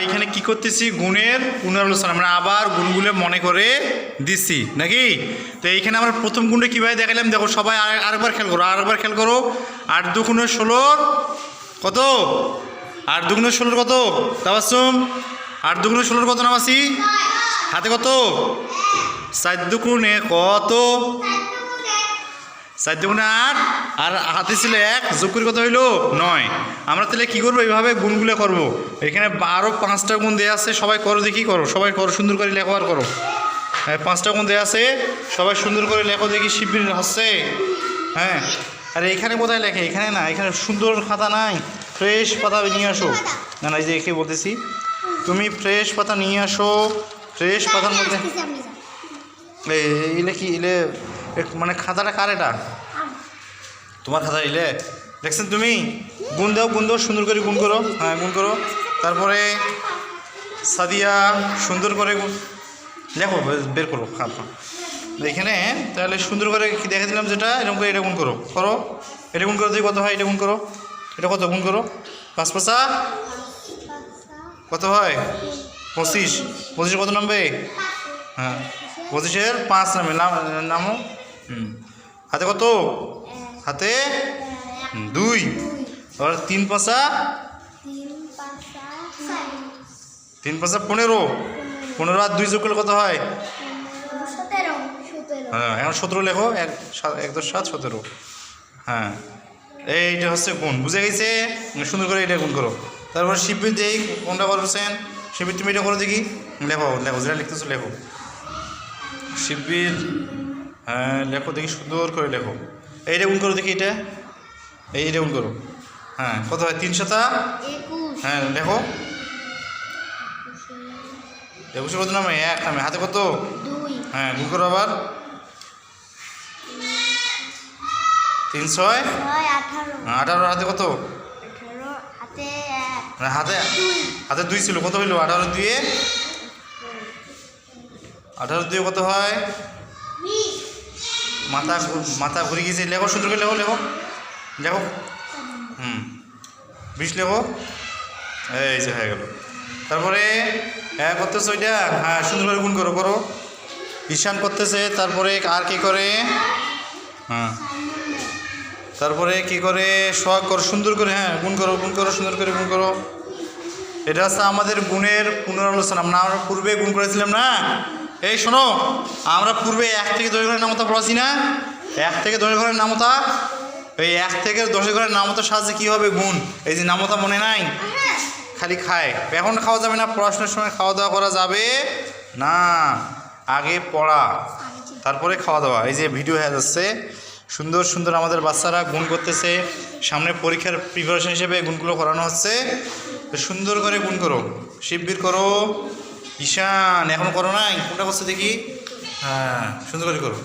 এখানে কি করতেছি? গুণের পুনরালোচনা। আমরা আবার গুণগুলো মনে করে দিচ্ছি, নাকি? তো এইখানে আমরা প্রথম গুণটা কীভাবে দেখালাম? দেখো, সবাই আর- আরেকবার খেয়াল করো, আরেকবার খেয়াল করো। আট দুগুণে ষোলোর কত? আট দুগুণে ষোলোর কত? তাবাসুম আট দুগুণে ষোলোর কত নামাসি হাতে কত? চার দুগুণে কত? চার দুগুণে আট আর হাতে ছিল এক যোগ করে কত হইল? নয়। আমরা তাহলে কী করব? এইভাবে গুণগুলো করব। এখানে আরও পাঁচটা গুণ দেওয়া আছে সবাই করো দেখি করো। সবাই করো সুন্দর করে লেখো আর করো। হ্যাঁ পাঁচটা গুণ দেওয়া আছে সবাই সুন্দর করে লেখো দেখি শিবির হচ্ছে হ্যাঁ আর এখানে কোথায় লেখে এখানে না এখানে সুন্দর খাতা নাই। ফ্রেশ পাতা নিয়ে আসো। না না এই যে একে বলতেছি। তুমি ফ্রেশ পাতা নিয়ে আসো। ফ্রেশ পাতার মধ্যে এই ইলে কি ইলে এ- মানে খাতাটা কার এটা? তোমার খাতা ইলে দেখছেন তুমি? গুণ দাও গুণ দাও, সুন্দর করে গুণ করো। হ্যাঁ গুণ করো। তারপরে সাদিয়া, সুন্দর করে দেখো বের করো এখানে তাহলে সুন্দর করে দেখে দিলাম যেটা? এরকম করে এটা গুণ করো। করো। এটা গুণ করো, দেখি কত হয়, এটা গুণ করো। এটা কত? গুণ করো। পাঁচ পাঁচা? কত হয়? পঁচিশ। পঁচিশ কত নামবে? হ্যাঁ। পঁচিশের পাঁচ নামে। নাম নামও হাতে কত? হাতে? দুই। আর তিন পাঁচা? তিন পাঁচা পনেরো। পনেরো আর দুই যোগ করলে কত হয়? হ্যাঁ এখন সতেরো লেখো। এক সাত এক দশ সাত সতেরো। হ্যাঁ। এইটা হচ্ছে গুণ বুঝে গেছে? সুন্দর করে এটা গুণ করো। তারপর শিবির দেই। কোনটা করছেন শিবির তুমি এটা করো দেখি। লেখো লেখো যেটা লিখতেছো লেখো। শিবির হ্যাঁ লেখো দেখি সুন্দর করে লেখো। এইটা গুণ করো দেখি এটা। এইটা গুণ করো। হ্যাঁ কত হয়? তিন শতা হ্যাঁ লেখো। একুশে কত নামে? এক নামে। হাতে কত? হ্যাঁ গুণ করো আবার। তিন ছয়? আঠারো। হাতে কত? হাতে হাতে দুই। ছিল। কত হইল? আঠারো দুয়ে আঠারো। দুয়ে কত হয়? মাথা মাথা ঘুরে গেছে। লেখো সুন্দর করে লেখো লেখো। লেখো হুম। বিশ লেখো। এই যে হয়ে গেল। তারপরে হ্যাঁ করতেছে ওইটা হ্যাঁ সুন্দর করে গুণ করো করো। ঈশান করতেছে, তারপরে আর কি করে? হ্যাঁ। তারপরে কি করে? সোহাগ করো, সুন্দর করে হ্যাঁ গুণ করো গুণ করো, সুন্দর করে গুণ করো। এটা হচ্ছে আমাদের গুণের পুনরালোচনা। আমরা পূর্বে গুণ করেছিলাম না? এই শোনো, আমরা পূর্বে এক থেকে দশ ঘরের নামতা পড়াছি না? এক থেকে দশ ঘরের নামতা? এই এক থেকে দশ ঘরের নামতার সাহায্যে কী হবে গুণ? এই যে নামতা মনে নাই? খালি খায়। এখন খাওয়া যাবে না, পড়াশোনার সময় খাওয়া দাওয়া করা যাবে না। আগে পড়া, তারপরে খাওয়া দাওয়া। এই যে ভিডিও হয়ে যাচ্ছে। সুন্দর সুন্দর আমাদের বাচ্চারা গুণ করতেছে। সামনে পরীক্ষার প্রিপারেশন হিসেবে গুণগুলো করানো হচ্ছে। সুন্দর করে গুণ করো। শিববির করো। ঈশান এখন করো নাই? কোনটা করছে দেখি? হ্যাঁ সুন্দর করে করো।